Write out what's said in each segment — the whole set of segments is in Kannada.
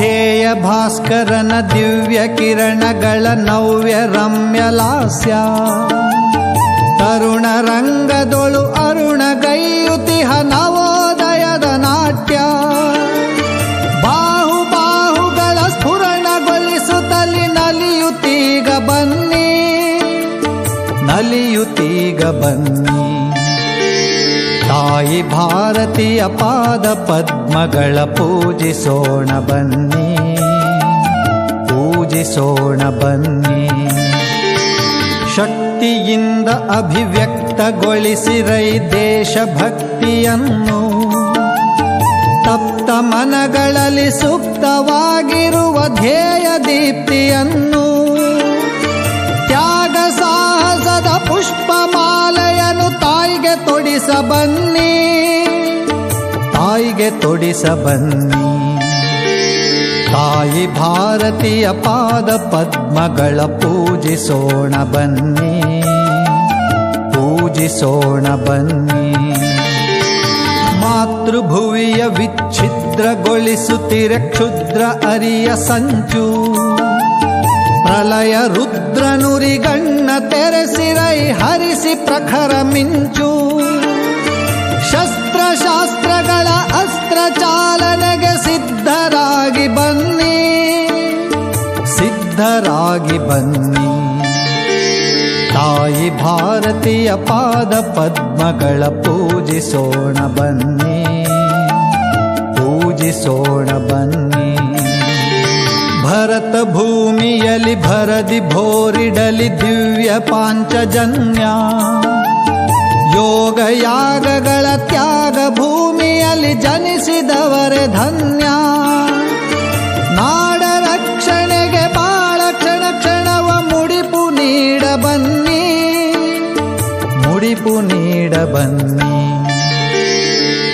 ಧ್ಯೇಯ ಭಾಸ್ಕರನ ದಿವ್ಯ ಕಿರಣಗಳ ನವ್ಯ ರಮ್ಯ ಲಾಸ್ಯ. ತರುಣ ರಂಗದೊಳು ಅರುಣ ಗೈಯುತಿಹ ನವೋದಯದ ನಾಟ್ಯ. ಬಾಹು ಬಾಹುಗಳ ಸ್ಫುರಣಗೊಳಿಸುತ್ತಲಿ ನಲಿಯುತ್ತೀಗ ಬನ್ನಿ. ನಲಿಯುತ್ತೀಗ ಬನ್ನಿ. ತಾಯಿ ಭಾರತೀಯ ಪಾದ ಪದ್ಮಗಳ ಪೂಜಿಸೋಣ ಬನ್ನಿ. ಪೂಜಿಸೋಣ ಬನ್ನಿ. ಶಕ್ತಿಯಿಂದ ಅಭಿವ್ಯಕ್ತಗೊಳಿಸಿರೈ ದೇಶಭಕ್ತಿಯನ್ನು. ತಪ್ತ ಮನಗಳಲ್ಲಿ ಸುಪ್ತವಾಗಿರುವ ಧ್ಯೇಯ ದೀಪ್ತಿಯನ್ನು. ತ್ಯಾಗ ಸಾಹಸದ ಪುಷ್ಪಮಾಲೆಯನ್ನು ತಾಯಿಗೆ ತೊಡಿಸ ಬನ್ನಿ. ತಾಯಿಗೆ ತೊಡಿಸ ಬನ್ನಿ. ತಾಯಿ ಭಾರತೀಯ ಪಾದ ಪದ್ಮಗಳ ಪೂಜಿಸೋಣ ಬನ್ನಿ. ಪೂಜಿಸೋಣ ಬನ್ನಿ. ಮಾತೃಭುವಿಯ ವಿಚ್ಛಿದ್ರಗೊಳಿಸುತ್ತಿರ ಕ್ಷುದ್ರ ಅರಿಯ ಸಂಚು. ಪ್ರಲಯ ರುದ್ರನುರಿಗಣ್ಣ ತೆರೆಸಿರೈ ಹರಿಸಿ ಪ್ರಖರ ಮಿಂಚು. ಶಸ್ತ್ರಶಾಸ್ತ್ರಗಳ ಅಸ್ತ್ರ ಚಾಲನೆಗೆ ಸಿದ್ಧರಾಗಿ ಬನ್ನಿ. ಸಿದ್ಧರಾಗಿ ಬನ್ನಿ. ತಾಯಿ ಭಾರತೀಯ ಪಾದ ಪದ್ಮಗಳ ಪೂಜಿಸೋಣ ಬನ್ನಿ. ಪೂಜಿಸೋಣ ಬನ್ನಿ. ಭರತ ಭೂಮಿಯಲಿ ಭರದಿ ಭೋರಿಡಲಿ ದಿವ್ಯ ಪಾಂಚಜನ್ಯ. ಯೋಗ ಯಾಗಗಳ ತ್ಯಾಗ ಭೂಮಿಯಲ್ಲಿ ಜನಿಸಿದವರೇ ಧನ್ಯ. ನಾಡ ರಕ್ಷಣೆಗೆ ಬಾಳ ಕ್ಷಣ ಕ್ಷಣವ ಮುಡಿಪು ನೀಡ ಬನ್ನಿ, ಮುಡಿಪು ನೀಡ ಬನ್ನಿ.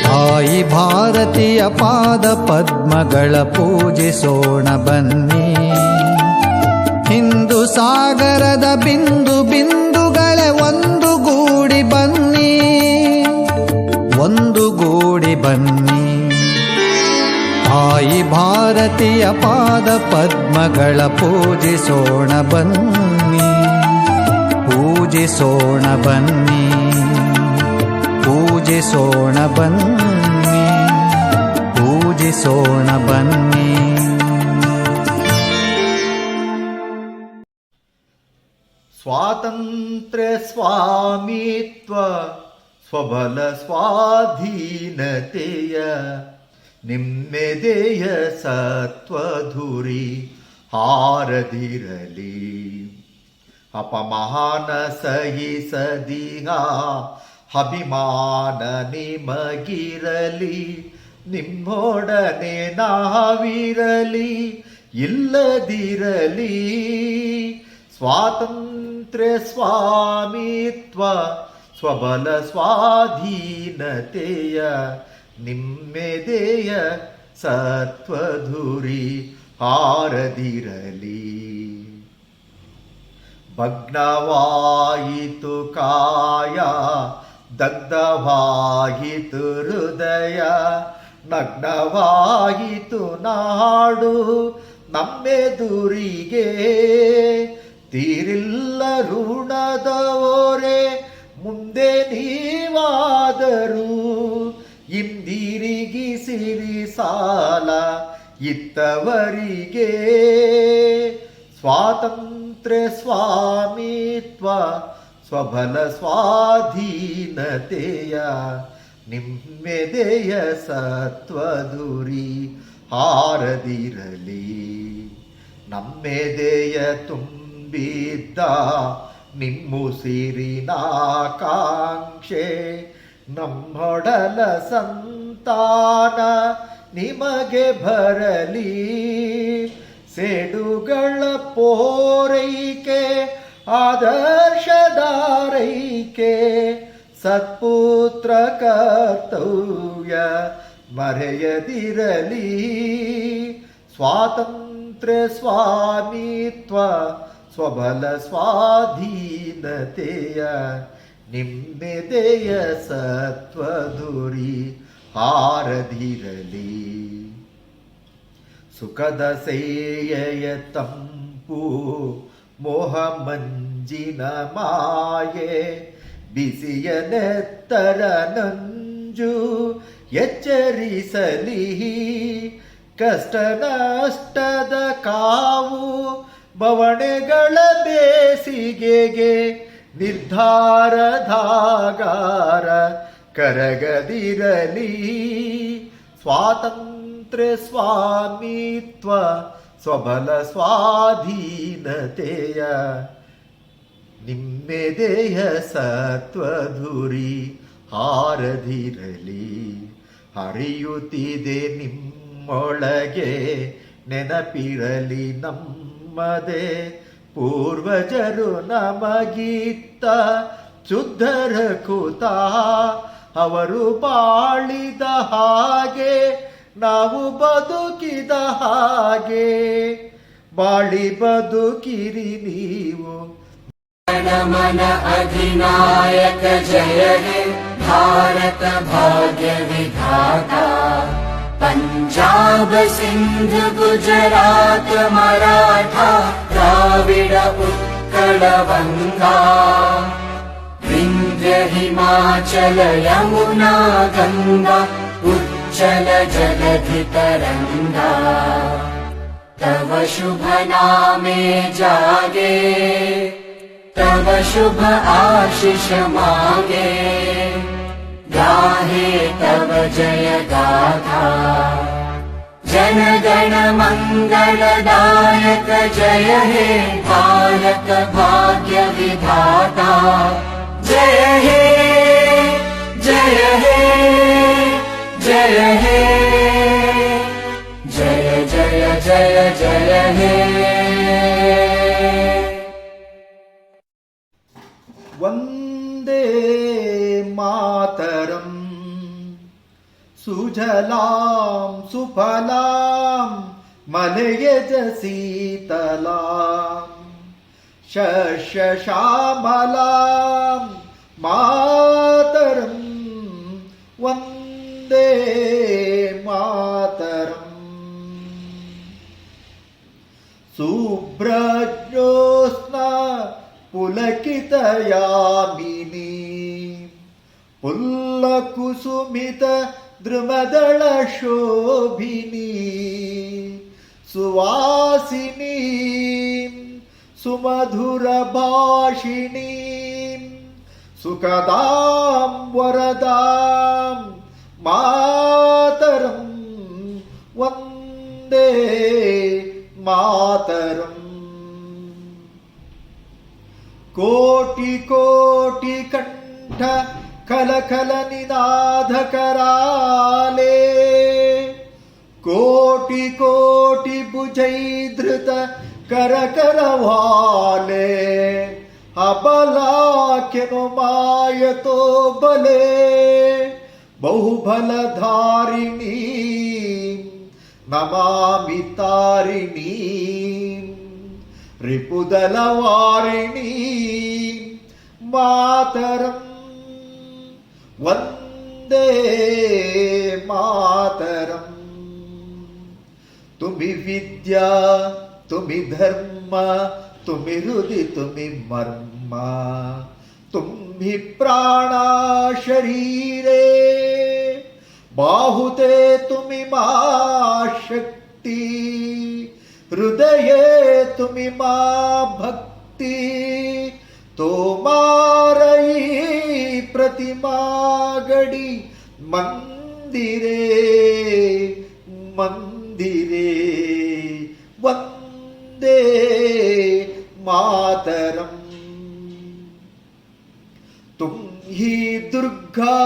ತಾಯಿ ಭಾರತೀಯ ಪಾದ ಪದ್ಮಗಳ ಪೂಜಿಸೋಣ ಬನ್ನಿ. ಹಿಂದೂ ಸಾಗರದ ಬಿಂದು ಬಿಂದುಗಳೇ ಒಂದು ಗೂಡಿ ಬನ್ನಿ. ಒಂದು ಗೂಡಿ ಬನ್ನಿ. ತಾಯಿ ಭಾರತೀಯ ಪಾದ ಪದ್ಮಗಳ ಪೂಜಿಸೋಣ ಬನ್ನಿ. ಪೂಜಿಸೋಣ ಬನ್ನಿ. ोणे स्वातन्त्र स्वामित्व स्वबल स्वाधीनतेय निम्मे देय सत्वधुरि हारली अपमहान सहि सदिहा ಅಭಿಮಾನ ನಿಮಗಿರಲಿ ನಿಮ್ಮೊಡನೆ ನಾವಿರಲಿ ಇಲ್ಲದಿರಲಿ. ಸ್ವಾತಂತ್ರ್ಯ ಸ್ವಾಮಿತ್ವ ಸ್ವಬಲ ಸ್ವಾಧೀನತೆಯ ನಿಮ್ಮೆದೆಯ ಸತ್ವಧುರಿ ಹಾರದಿರಲಿ. ಭಗ್ನವಾಯಿತು ಕಾಯ ದಗ್ಧವಾಯಿತು ಹೃದಯ ನಗ್ನವಾಯಿತು ನಾಡು ನಮ್ಮೆದುರಿಗೆ ತೀರಿಲ್ಲ ಋಣದವರೇ ಮುಂದೆ ನೀವಾದರೂ ಇಂದಿರಿಗಿಸಿರಿ ಸಾಲ ಇತ್ತವರಿಗೆ. ಸ್ವಾತಂತ್ರ್ಯ ಸ್ವಾಮಿತ್ವ ಸ್ವಬಲ ಸ್ವಾಧೀನತೆಯ ನಿಮ್ಮೆದೆಯ ಸತ್ವದುರಿ ಹಾರದಿರಲಿ. ನಮ್ಮೆದೆಯ ತುಂಬಿದ್ದ ನಿಮ್ಮುಸಿರಿನಾಕಾಂಕ್ಷೆ ನಮ್ಮೊಡಲ ಸಂತಾನ ನಿಮಗೆ ಬರಲಿ. ಸೇಡುಗಳ ಪೋರೈಕೆ ಆದರ್ಶದಾರೈಕೆ ಸತ್ಪುತ್ರ ಕರ್ತವ್ಯ ಮರೆಯದಿರಲಿ. ಸ್ವಾತಂತ್ರ್ಯ ಸ್ವಾಮಿತ್ವ ಸ್ವಬಲ ಸ್ವಾಧೀನತೆಯ ನಿಮ್ಮೆದೆಯ ಸತ್ವಧುರಿ ಹಾರದಿರಲಿ. ಸುಖದ ಸೇಯಯ ತಂಪು ಮೋಹ ಮಂಜಿನ ಮಾಯೆ ಬಿಸಿಯ ನೆತ್ತರ ನಂಜು ಎಚ್ಚರಿಸಲಿ ಕಷ್ಟ ನಷ್ಟದ ಕಾವು ಬವಣೆಗಳ ಬೇಸಿಗೆಗೆ ನಿರ್ಧಾರಧಾಗಾರ ಕರಗದಿರಲಿ. ಸ್ವಾತಂತ್ರ್ಯ ಸ್ವಾಮಿತ್ವ ಸ್ವಬಲ ಸ್ವಾಧೀನತೆಯ ದೇಹ ಸತ್ವಧುರಿ ಹಾರದಿರಲಿ. ಹರಿಯುತ್ತಿದೆ ನಿಮ್ಮೊಳಗೆ ನೆನಪಿರಲಿ ನಮ್ಮದೇ. ಪೂರ್ವಜರು ನಮಗಿತ್ತ ಶುದ್ಧರ ಕೂತ, ಅವರು ಬಾಳಿದ ಹಾಗೆ ನಾವು ಬದುಕಿದ ಹಾಗೆ, ಬಾಳಿ ಬದುಕಿರಿ ನೀವು. ಮನ ಅಧಿನಾಯಕ ಜಯ ಭಾರತ ಭಾಗ್ಯ ವಿಧಾತ. ಪಂಜಾಬ್ ಸಿಂಧ್ ಗುಜರಾತ್ ಮರಾಠ, ದ್ರಾವಿಡ ಉತ್ಕಳ ಬಂಗ. ವಿಂಧ್ಯ ಹಿಮಾಚಲ ಯಮುನಾ ಗಂಗಾ उच्चल जलधि तरङ्गा तव शुभ नामे जागे। तव शुभ आशिष मागे। गाहे तव जय गाथा। जन गण जय हे भारत भाग्य विधाता। जय हे जय हे जय जय हे वंदे मातरम्। सुजलां सुफलां मलयज शीतलां। शश्यशामलां मातरं वंदे శుభ్రజ్యోత్స్నా పులకితయామిని. పుల్లకుసుమిత ద్రుమదళ శోభిని సువాసిని సుమధుర భాషిణి సుఖదాం వరదాం మాతరం వందే. कोटि कोटि कंठ कल मातरम् कोटिकोटिकण्ठ कलकलनिनाधकराले कोटिकोटिभुजैधृत माय तो बले। बहुबलधारिणी नमामि तारिणीं रिपुदलवारिणीं मातरं वंदे मातरम्। तुम्ही विद्या, तुम्ही धर्म, तुम्ही हृदय, तुम्ही मर्म, तुम्ही प्राणा शरीरे बाहुते तुमि मा शक्ति, हृदये तुमि मा भक्ति तोमारयी प्रतिमा गडी मंदिरे मंदिरे वंदे मातरम। तुम ही दुर्गा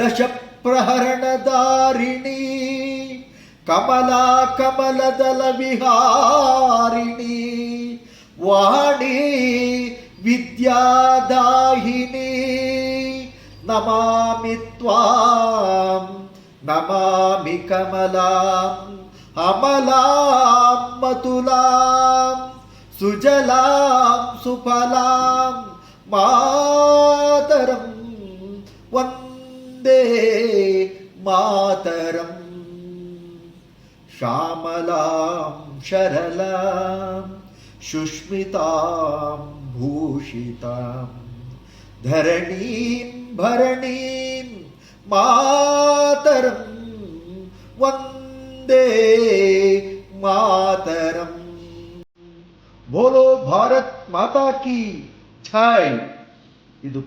दश ప్రహరణదారిణి కమలా కమలదల విహారిణి వాణి విద్యాదాహిని నమామి త్వాం నమామి కమలాం అమలాం మతులాం సుజలాం సుఫలాం మాతరం वंदे मातरम्। श्यामलां, शरलां, सुष्मितां, भूषितां, धरणीं, भरणीं मातरं वंदे मातरम्। बोलो भारत माता की छाय ಇದು